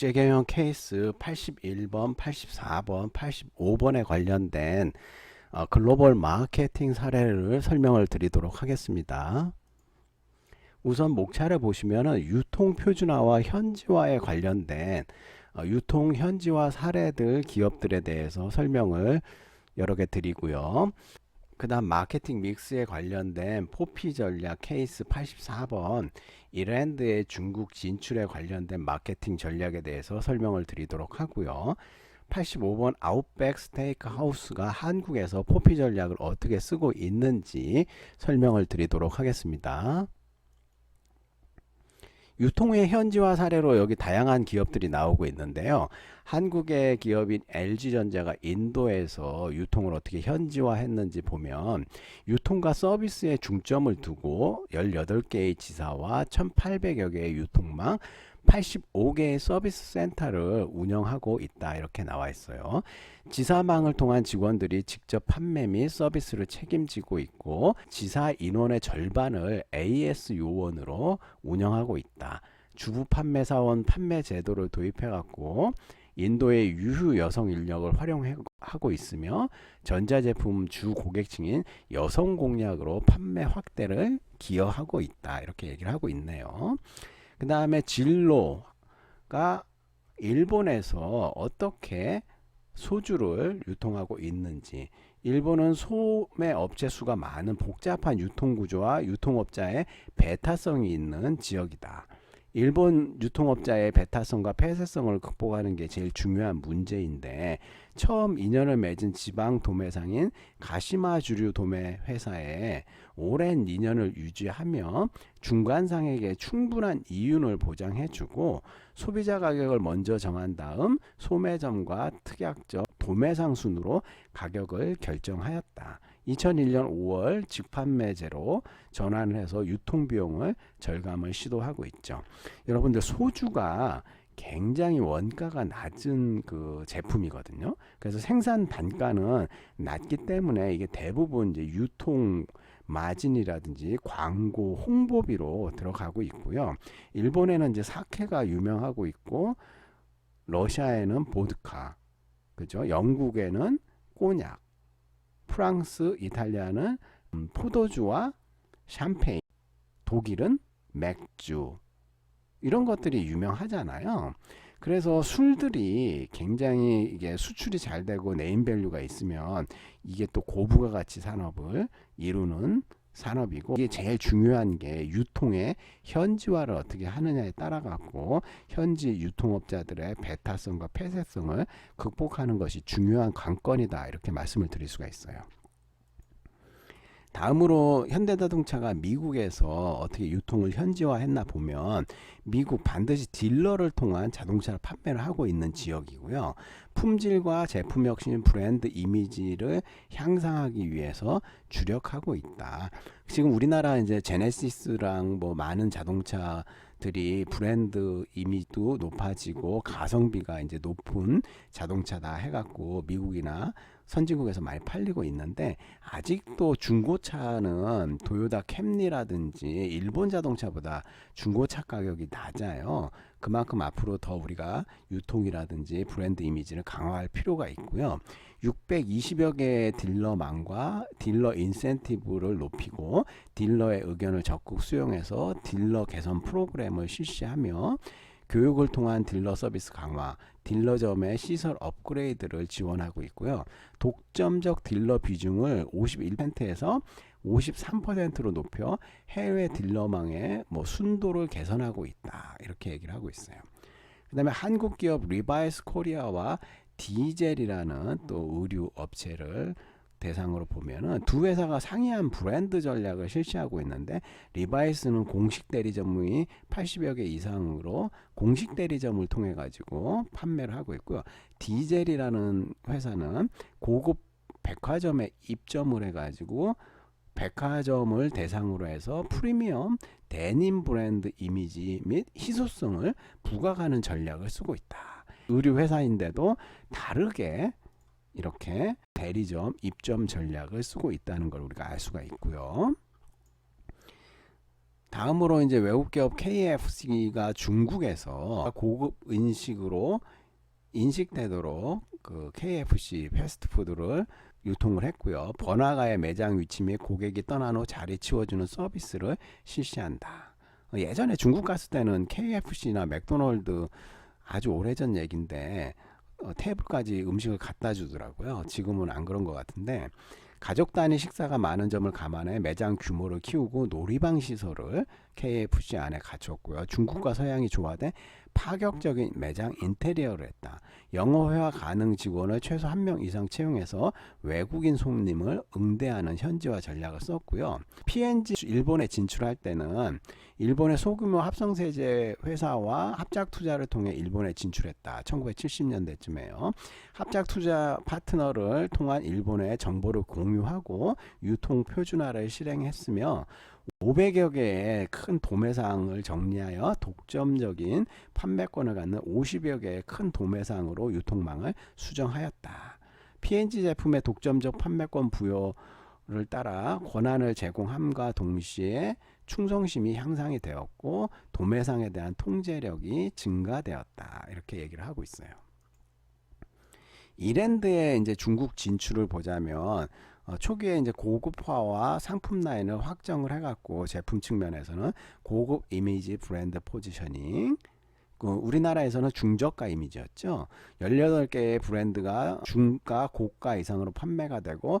국제 경영 케이스 81번, 84번, 85번에 관련된 어, 글로벌 마케팅 사례를 설명을 드리도록 하겠습니다. 우선 목차를 보시면은 유통 표준화와 현지화에 관련된 어, 유통 현지화 사례들 기업들에 대해서 설명을 여러 개 드리고요. 그다음 마케팅 믹스에 관련된 포피 전략 케이스 84번 이랜드의 중국 진출에 관련된 마케팅 전략에 대해서 설명을 드리도록 하고요. 85번 아웃백 스테이크 하우스가 한국에서 포피 전략을 어떻게 쓰고 있는지 설명을 드리도록 하겠습니다. 유통의 현지화 사례로 여기 다양한 기업들이 나오고 있는데요. 한국의 기업인 LG전자가 인도에서 유통을 어떻게 현지화했는지 보면 유통과 서비스에 중점을 두고 18개의 지사와 1,800여 개의 유통망 85개의 서비스 센터를 운영하고 있다 이렇게 나와 있어요. 지사망을 통한 직원들이 직접 판매 및 서비스를 책임지고 있고 지사 인원의 절반을 AS 요원으로 운영하고 있다. 주부 판매사원 판매 제도를 도입해 갖고 인도의 유휴 여성 인력을 활용하고 있으며 전자제품 주 고객층인 여성 공략으로 판매 확대를 기여하고 있다. 이렇게 얘기를 하고 있네요. 그 다음에 진로가 일본에서 어떻게 소주를 유통하고 있는지 일본은 소매 업체 수가 많은 복잡한 유통 구조와 유통업자의 배타성이 있는 지역이다. 일본 유통업자의 배타성과 폐쇄성을 극복하는 게 제일 중요한 문제인데 처음 인연을 맺은 지방 도매상인 가시마 주류 도매 회사에 오랜 인연을 유지하며 중간상에게 충분한 이윤을 보장해주고 소비자 가격을 먼저 정한 다음 소매점과 특약점 도매상 순으로 가격을 결정하였다. 2001년 5월 직판매제로 전환을 해서 유통 비용을 절감을 시도하고 있죠. 여러분들 소주가 굉장히 원가가 낮은 그 제품이거든요. 그래서 생산 단가는 낮기 때문에 이게 대부분 이제 유통 마진이라든지 광고 홍보비로 들어가고 있고요. 일본에는 이제 사케가 유명하고 있고 러시아에는 보드카, 그죠? 영국에는 꼬냑, 프랑스, 이탈리아는 음, 포도주와 샴페인, 독일은 맥주 이런 것들이 유명하잖아요. 그래서 술들이 굉장히 이게 수출이 잘 되고 네임밸류가 있으면 이게 또 고부가 가치 산업을 이루는 산업이고 이게 제일 중요한 게 유통의 현지화를 어떻게 하느냐에 따라 갖고 현지 유통업자들의 배타성과 폐쇄성을 극복하는 것이 중요한 관건이다 이렇게 말씀을 드릴 수가 있어요. 다음으로 현대자동차가 미국에서 어떻게 유통을 현지화했나 보면 미국 반드시 딜러를 통한 자동차를 판매를 하고 있는 지역이고요. 품질과 제품 혁신, 브랜드 이미지를 향상하기 위해서 주력하고 있다. 지금 우리나라 이제 제네시스랑 뭐 많은 자동차 들이 브랜드 이미도 높아지고 가성비가 이제 높은 자동차다 해갖고 미국이나 선진국에서 많이 팔리고 있는데 아직도 중고차는 도요타 캠리라든지 일본 자동차보다 중고차 가격이 낮아요. 그만큼 앞으로 더 우리가 유통이라든지 브랜드 이미지를 강화할 필요가 있고요. 620여 개의 딜러망과 딜러 인센티브를 높이고 딜러의 의견을 적극 수용해서 딜러 개선 프로그램을 실시하며 교육을 통한 딜러 서비스 강화, 딜러점의 시설 업그레이드를 지원하고 있고요. 독점적 딜러 비중을 51%에서 53%로 높여 해외 딜러망의 뭐 순도를 개선하고 있다. 이렇게 얘기를 하고 있어요. 그 다음에 한국 기업 리바이스 코리아와 디젤이라는 또 의류 업체를 대상으로 보면은 두 회사가 상이한 브랜드 전략을 실시하고 있는데 리바이스는 공식 대리점이 80여 개 이상으로 공식 대리점을 통해 가지고 판매를 하고 있고요. 디젤이라는 회사는 고급 백화점에 입점을 해 가지고 백화점을 대상으로 해서 프리미엄 데님 브랜드 이미지 및 희소성을 부각하는 전략을 쓰고 있다. 의류 회사인데도 다르게 이렇게 대리점 입점 전략을 쓰고 있다는 걸 우리가 알 수가 있고요. 다음으로 이제 외국 기업 KFC가 중국에서 고급 인식으로 인식되도록 그 KFC 패스트푸드를 유통을 했고요. 번화가의 매장 위치 및 고객이 떠난 후 자리 치워주는 서비스를 실시한다. 어, 예전에 중국 갔을 때는 KFC나 맥도날드 아주 오래전 얘긴데 어, 테이블까지 음식을 갖다 주더라고요. 지금은 안 그런 것 같은데 가족 단위 식사가 많은 점을 감안해 매장 규모를 키우고 놀이방 시설을 KFC 안에 갖췄고요. 중국과 서양이 조화돼 파격적인 매장 인테리어를 했다. 영어 회화 가능 직원을 최소 한 명 이상 채용해서 외국인 손님을 응대하는 현지화 전략을 썼고요. P&G 일본에 진출할 때는 일본의 소규모 합성세제 회사와 합작 투자를 통해 일본에 진출했다. 1970년대쯤에요. 합작 투자 파트너를 통한 일본의 정보를 공유하고 유통 표준화를 실행했으며 500여 개의 큰 도매상을 정리하여 독점적인 판매권을 갖는 50여 개의 큰 도매상으로 유통망을 수정하였다. P&G 제품의 독점적 판매권 부여 를 따라 권한을 제공함과 동시에 충성심이 향상이 되었고 도매상에 대한 통제력이 증가되었다. 이렇게 얘기를 하고 있어요. 이랜드의 이제 중국 진출을 보자면 어, 초기에 이제 고급화와 상품 라인을 확정을 해갖고 제품 측면에서는 고급 이미지 브랜드 포지셔닝 그 우리나라에서는 중저가 이미지였죠. 18개의 브랜드가 중가, 고가 이상으로 판매가 되고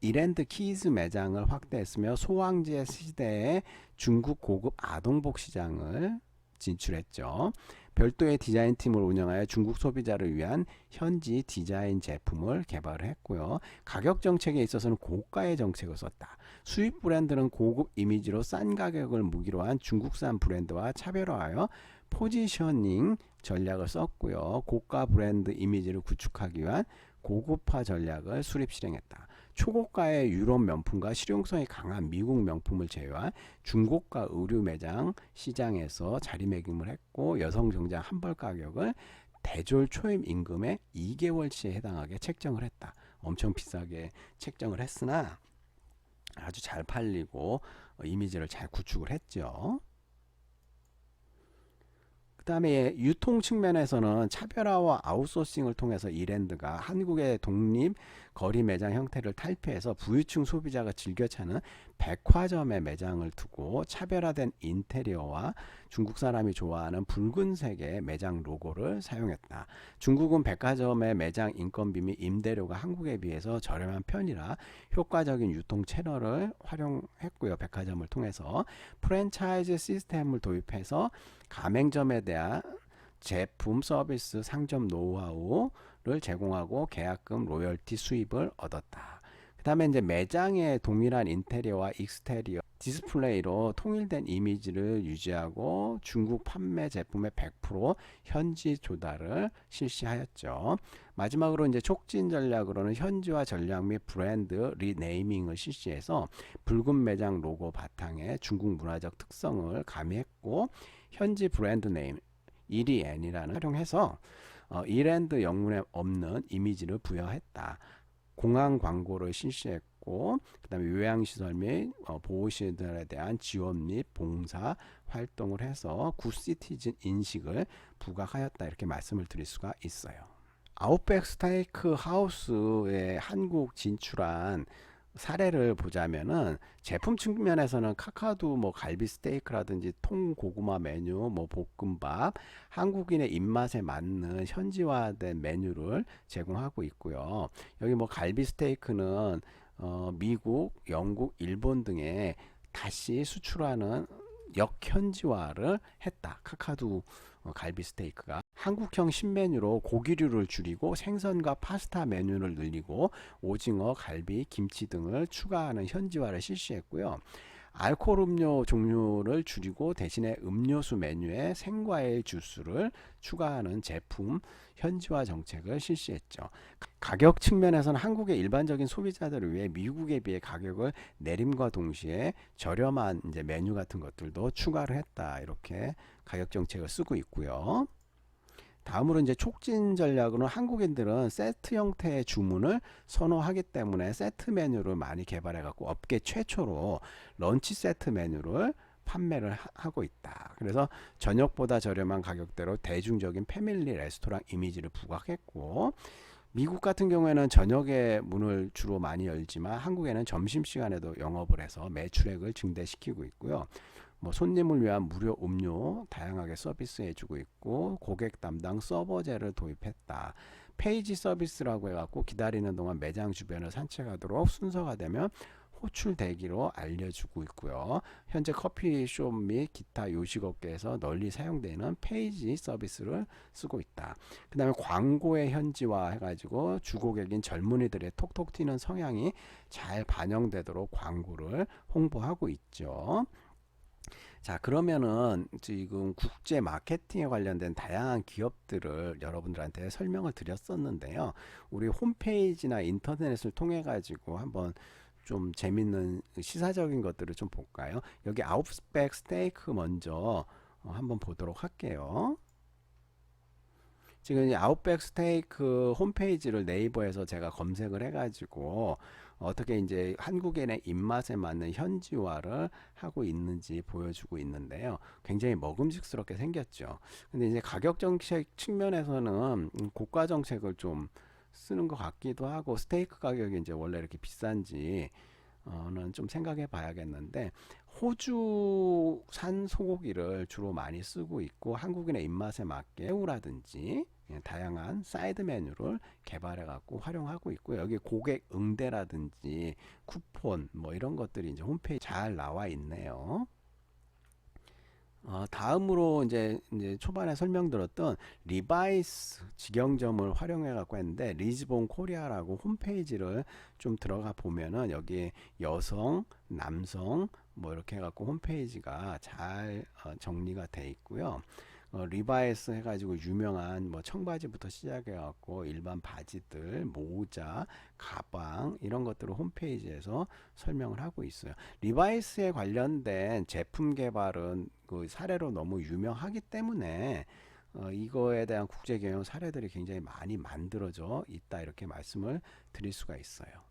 이랜드 키즈 매장을 확대했으며 소왕제 시대에 중국 고급 아동복 시장을 진출했죠. 별도의 디자인 팀을 운영하여 중국 소비자를 위한 현지 디자인 제품을 개발을 했고요. 가격 정책에 있어서는 고가의 정책을 썼다. 수입 브랜드는 고급 이미지로 싼 가격을 무기로 한 중국산 브랜드와 차별화하여 포지셔닝 전략을 썼고요. 고가 브랜드 이미지를 구축하기 위한 고급화 전략을 수립 실행했다. 초고가의 유럽 명품과 실용성이 강한 미국 명품을 제외한 중고가 의류 매장 시장에서 자리매김을 했고 여성 정장 한벌 가격을 대졸 초임 임금의 2개월치에 해당하게 책정을 했다. 엄청 비싸게 책정을 했으나 아주 잘 팔리고 어, 이미지를 잘 구축을 했죠. 그다음에 유통 측면에서는 차별화와 아웃소싱을 통해서 이랜드가 한국의 독립 거리 매장 형태를 탈피해서 부유층 소비자가 즐겨 찾는 백화점의 매장을 두고 차별화된 인테리어와 중국 사람이 좋아하는 붉은색의 매장 로고를 사용했다. 중국은 백화점의 매장 인건비 및 임대료가 한국에 비해서 저렴한 편이라 효과적인 유통 채널을 활용했고요. 백화점을 통해서 프랜차이즈 시스템을 도입해서 가맹점에 대한 제품, 서비스, 상점 노하우 를 제공하고 계약금, 로열티 수입을 얻었다. 그 다음에 이제 매장의 동일한 인테리어와 익스테리어 디스플레이로 통일된 이미지를 유지하고 중국 판매 제품의 100% 현지 조달을 실시하였죠. 마지막으로 이제 촉진 전략으로는 현지화 전략 및 브랜드 리네이밍을 실시해서 붉은 매장 로고 바탕에 중국 문화적 특성을 가미했고 현지 브랜드 네임 1위 N이라는 활용해서 어, 이랜드 영문에 없는 이미지를 부여했다. 공항 광고를 실시했고 그다음에 요양시설 및 어, 보호시설에 대한 지원 및 봉사 활동을 해서 굿시티즌 인식을 부각하였다 이렇게 말씀을 드릴 수가 있어요. 아웃백 스테이크 하우스에 한국 진출한 사례를 보자면은 제품 측면에서는 카카두 뭐 갈비 스테이크라든지 통 고구마 메뉴, 뭐 볶음밥, 한국인의 입맛에 맞는 현지화된 메뉴를 제공하고 있고요. 여기 뭐 갈비 스테이크는 어, 미국, 영국, 일본 등에 다시 수출하는 역현지화를 했다. 카카두 어, 갈비 스테이크가 한국형 신메뉴로 고기류를 줄이고 생선과 파스타 메뉴를 늘리고 오징어, 갈비, 김치 등을 추가하는 현지화를 실시했고요. 알코올 음료 종류를 줄이고 대신에 음료수 메뉴에 생과일 주스를 추가하는 제품 현지화 정책을 실시했죠. 가격 측면에서는 한국의 일반적인 소비자들을 위해 미국에 비해 가격을 내림과 동시에 저렴한 이제 메뉴 같은 것들도 추가를 했다. 이렇게 가격 정책을 쓰고 있고요. 다음으로 이제 촉진 전략으로는 한국인들은 세트 형태의 주문을 선호하기 때문에 세트 메뉴를 많이 개발해 갖고 업계 최초로 런치 세트 메뉴를 판매를 하- 하고 있다. 그래서 저녁보다 저렴한 가격대로 대중적인 패밀리 레스토랑 이미지를 부각했고 미국 같은 경우에는 저녁에 문을 주로 많이 열지만 한국에는 점심 시간에도 영업을 해서 매출액을 증대시키고 있고요. 뭐 손님을 위한 무료 음료 다양하게 서비스해주고 있고 고객 담당 서버제를 도입했다. 페이지 서비스라고 해갖고 기다리는 동안 매장 주변을 산책하도록 순서가 되면 호출 대기로 알려주고 있고요. 현재 커피숍 및 기타 요식업계에서 널리 사용되는 페이지 서비스를 쓰고 있다. 그 다음에 광고의 현지화 해가지고 주고객인 젊은이들의 톡톡 튀는 성향이 잘 반영되도록 광고를 홍보하고 있죠. 자, 그러면은 지금 국제 마케팅에 관련된 다양한 기업들을 여러분들한테 설명을 드렸었는데요. 우리 홈페이지나 인터넷을 통해 가지고 한번 좀 재밌는 시사적인 것들을 좀 볼까요? 여기 아웃백 스테이크 먼저 어, 한번 보도록 할게요. 지금 이 아웃백 스테이크 홈페이지를 네이버에서 제가 검색을 해가지고 어떻게 이제 한국인의 입맛에 맞는 현지화를 하고 있는지 보여주고 있는데요. 굉장히 먹음직스럽게 생겼죠. 근데 이제 가격 정책 측면에서는 음, 고가 정책을 좀 쓰는 것 같기도 하고 스테이크 가격이 이제 원래 이렇게 비싼지 어는 좀 생각해 봐야겠는데 호주산 소고기를 주로 많이 쓰고 있고 한국인의 입맛에 맞게 새우라든지 예, 다양한 사이드 메뉴를 개발해 갖고 활용하고 있고 여기 고객 응대라든지 쿠폰 뭐 이런 것들이 이제 홈페이지 잘 나와 있네요. 어, 다음으로 이제, 이제 초반에 설명드렸던 리바이스 직영점을 활용해 갖고 했는데 리즈본 코리아라고 홈페이지를 좀 들어가 보면은 여기 여성, 남성 뭐 이렇게 해 갖고 홈페이지가 잘 어, 정리가 돼 있고요. 어, 리바이스 해가지고 유명한 뭐 청바지부터 시작해갖고 일반 바지들, 모자, 가방 이런 것들을 홈페이지에서 설명을 하고 있어요. 리바이스에 관련된 제품 개발은 그 사례로 너무 유명하기 때문에 어, 이거에 대한 국제 경영 사례들이 굉장히 많이 만들어져 있다 이렇게 말씀을 드릴 수가 있어요.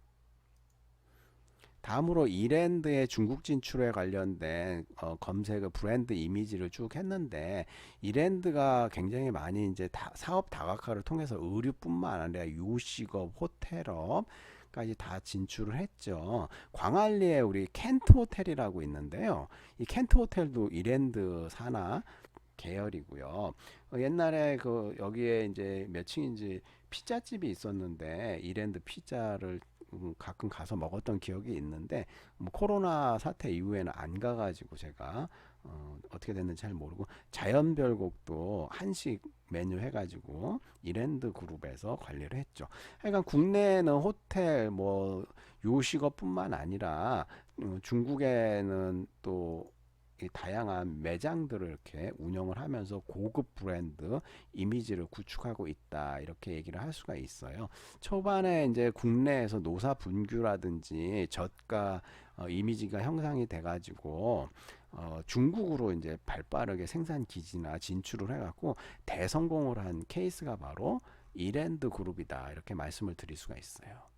다음으로 이랜드의 중국 진출에 관련된 어, 검색을 브랜드 이미지를 쭉 했는데 이랜드가 굉장히 많이 이제 다, 사업 다각화를 통해서 의류뿐만 아니라 요식업, 호텔업 까지 다 진출을 했죠. 광안리에 우리 켄트 호텔이라고 있는데요. 이 켄트 호텔도 이랜드 산하 계열이고요. 어, 옛날에 그 여기에 이제 몇 층인지 피자집이 있었는데 이랜드 피자를 음, 가끔 가서 먹었던 기억이 있는데 뭐 코로나 사태 이후에는 안 가가지고 제가 어, 어떻게 됐는지 잘 모르고 자연별곡도 한식 메뉴 해가지고 이랜드 그룹에서 관리를 했죠. 하여간 국내에는 호텔 뭐 요식업뿐만 아니라 음, 중국에는 또이 다양한 매장들을 이렇게 운영을 하면서 고급 브랜드 이미지를 구축하고 있다 이렇게 얘기를 할 수가 있어요. 초반에 이제 국내에서 노사 분규라든지 저가 어, 이미지가 형성이 돼가지고 어, 중국으로 이제 발빠르게 생산 기지나 진출을 해갖고 대성공을 한 케이스가 바로 이랜드 그룹이다 이렇게 말씀을 드릴 수가 있어요.